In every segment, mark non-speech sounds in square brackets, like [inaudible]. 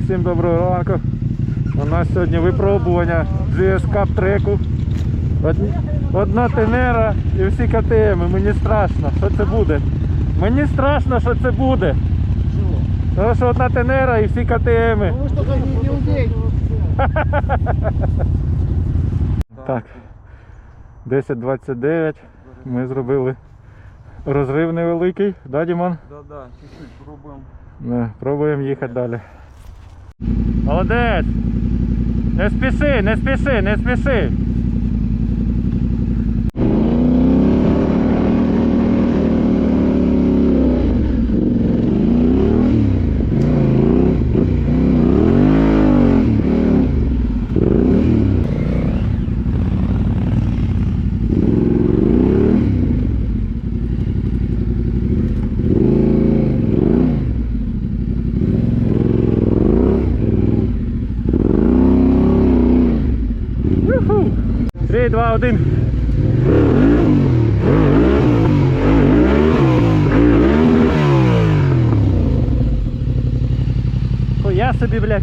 Всім доброго ранку. У нас сьогодні випробування GS Cup треку. Одна тенера і всі КТМ. Мені страшно, що це буде. Мені страшно, що це буде. Тому що одна тенера і всі КТМ. [laughs] Так. 10.29. Ми зробили розрив невеликий. Да, Дімон? Да, да, чуть-чуть пробуем. Не, пробуємо їхати далі. Молодець! Не спіши, не спіши, не спіши. Юху! Три, два, один. Хуя собі, блядь.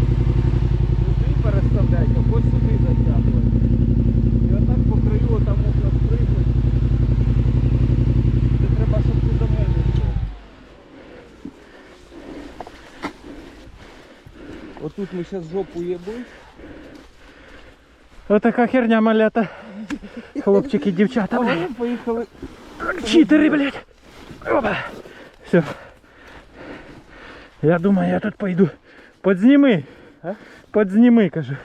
Сюди переставляйте, хоч сюди затягуйте. І отак по краю там можна спригнути. Це треба, щоб ти до мене йшов. Отут ми зараз жопу їбуть. Отака херня малята. Хлопчики, [laughs] дівчата. А блядь. вони поїхали. Читери, блядь. Опа. Все. Я думаю, я тут пойду. Подзніми. А? Подзніми, кажу.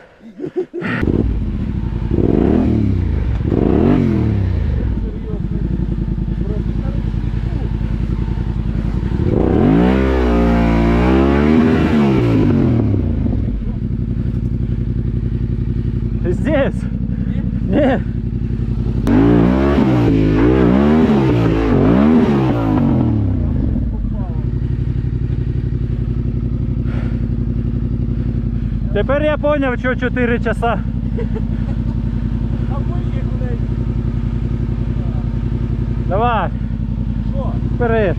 Тепер я поняв, що 4 часа. Давай, вперед.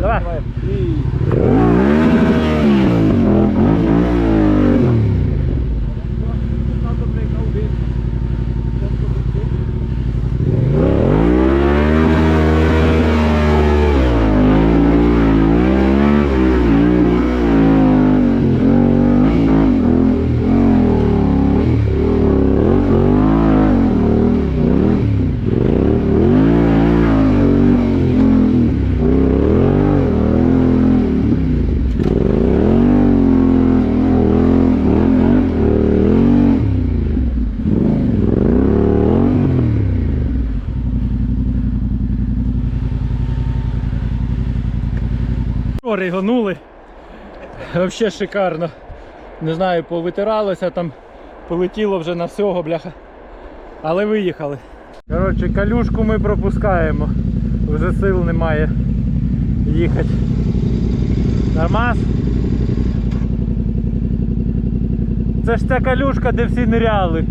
Давай. Надо, блядь, на один. Зараз подожди. Ригонули. Взагалі шикарно. Не знаю, повитиралося там, полетіло вже на всього, бляха. Але виїхали. Коротше, калюшку ми пропускаємо. Вже сил немає їхати. Нормас? Це ж ця калюшка, де всі ниряли.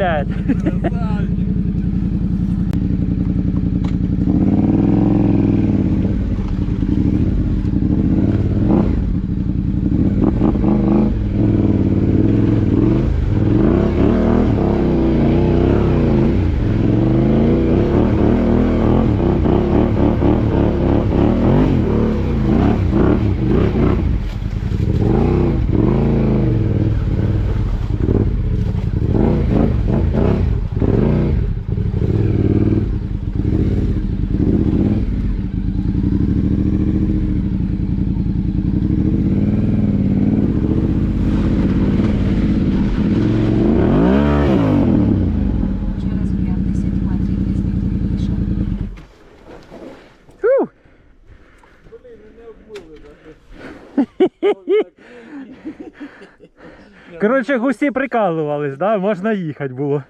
ulan. [laughs] Коротше, гусі прикалувались, да? можна їхати було.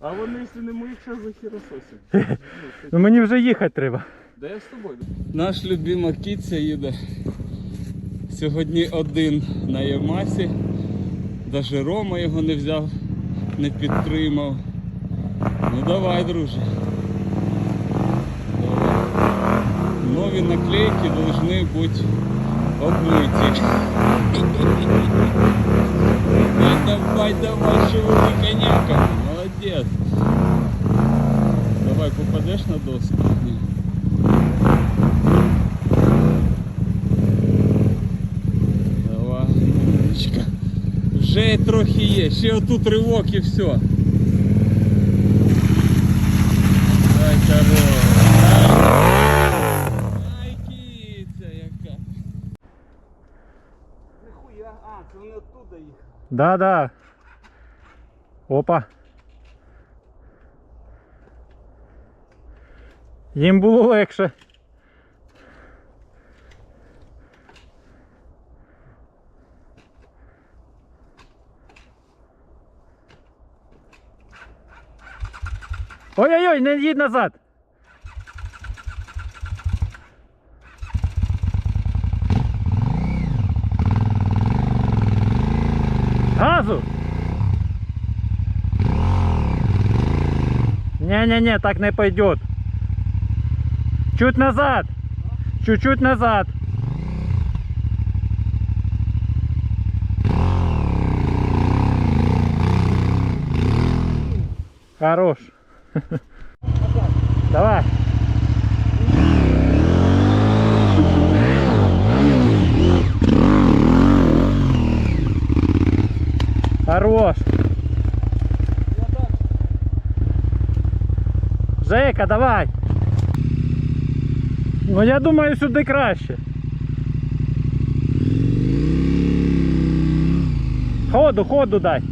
А вони, якщо не ми, їх зараз захірососять. Ну мені вже їхати треба. Да я з тобою. Наш любима кіця їде. Сьогодні один на Ямасі. Даже Рома його не взяв, не підтримав. Ну давай, друже. Давай. Нові наклейки должны бути обмиті. Давай, давай, давай, шевели коняка. Молодець. Давай, попадеш на доску? Ні. Давай, умничка. Вже трохи є. Ще отут ривок і все. Ай, корова. Ай, киця яка. Нихуя, а, це вони оттуда їх. Да, да. Опа. Їм було легше. Ой-ой-ой, не їдь назад. Газу! Не-не-не, так не пойдет. Чуть назад. Чуть-чуть назад. Хорош. Давай. Хорош. Жека, давай. Ну я думаю, сюди краще. Ходу, ходу дай.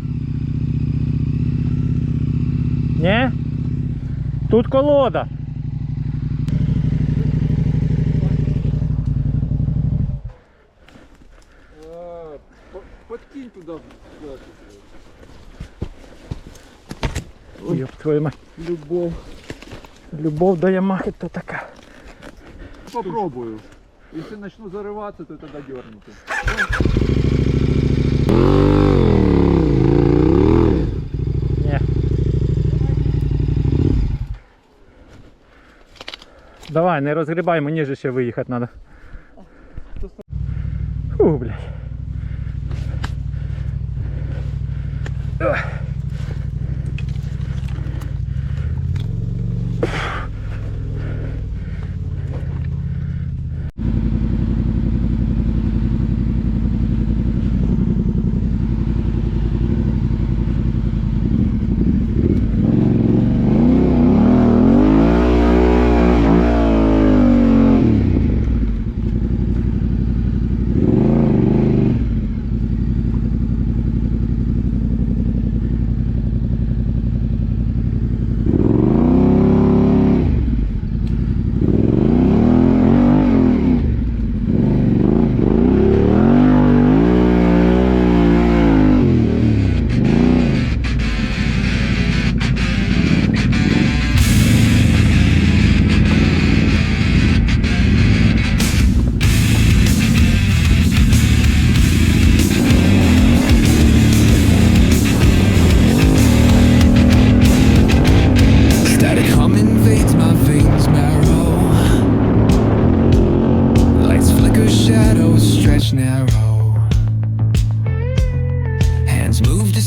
Не? Тут колода. Подкинь туди. Ёб твою мать. Любов. Любов до Ямахи то така. Попробую. Если начну зарываться, то тогда дернуты. Давай, не розгрібай, мені же ще виїхати треба. Фу, блядь.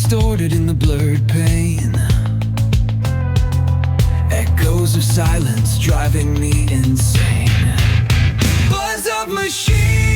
Distorted in the blurred pain. Echoes of silence driving me insane. Buzz of machines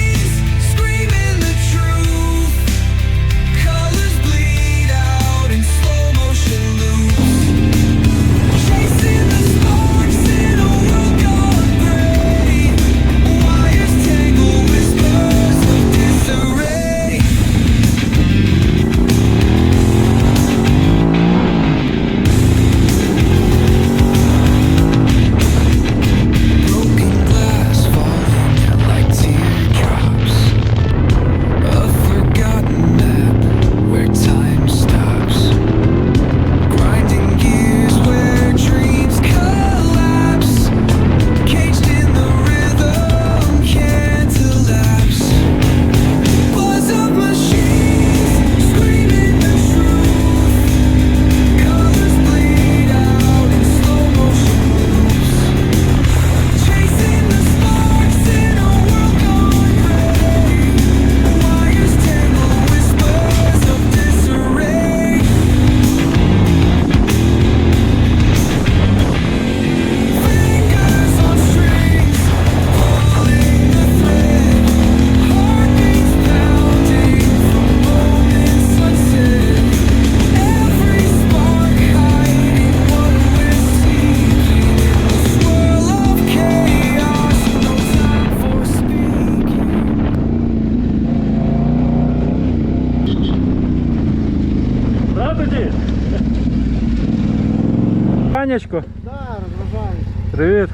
Санечко, Да, розважаюсь. привіт.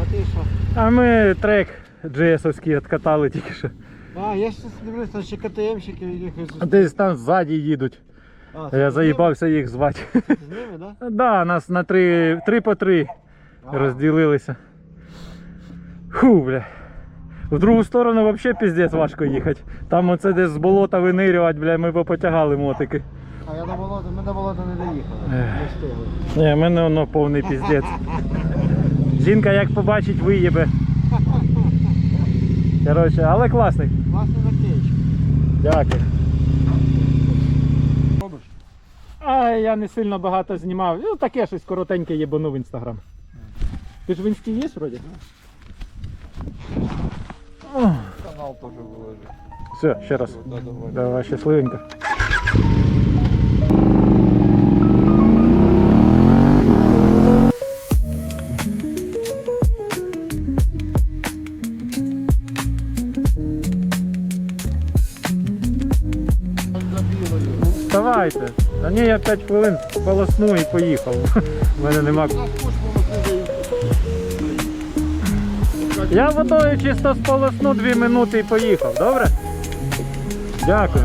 А ти що? А ми трек GS-овський откатали тільки що. А, я щось дивлюсь, там ще КТМщики якихось. Десь там ззаді їдуть. А, А Я заїбався їх звати. ними? З ними, да? [laughs] Да, нас на три, три по три А. розділилися. Фу, бля. В другу сторону взагалі піздець важко їхати. Там оце десь з болота винирювати, бля, ми попотягали мотики. А я до болота, ми до болота не доїхали. Не встигли. Ні, в мене воно повний піздець. Жінка як побачить, виїбе. Коротше, але класний. Класний наклеїчка. Дякую. А я не сильно багато знімав. Ну таке щось коротеньке єбану в інстаграм. Ти ж в інсті є вроді? Канал теж виложив. Все, ще раз. Давай, щасливенько. Вставайте. Та ні, я 5 хвилин полосну і поїхав. У мене нема. Я водою чисто сполосну 2 минути і поїхав, добре? Дякую.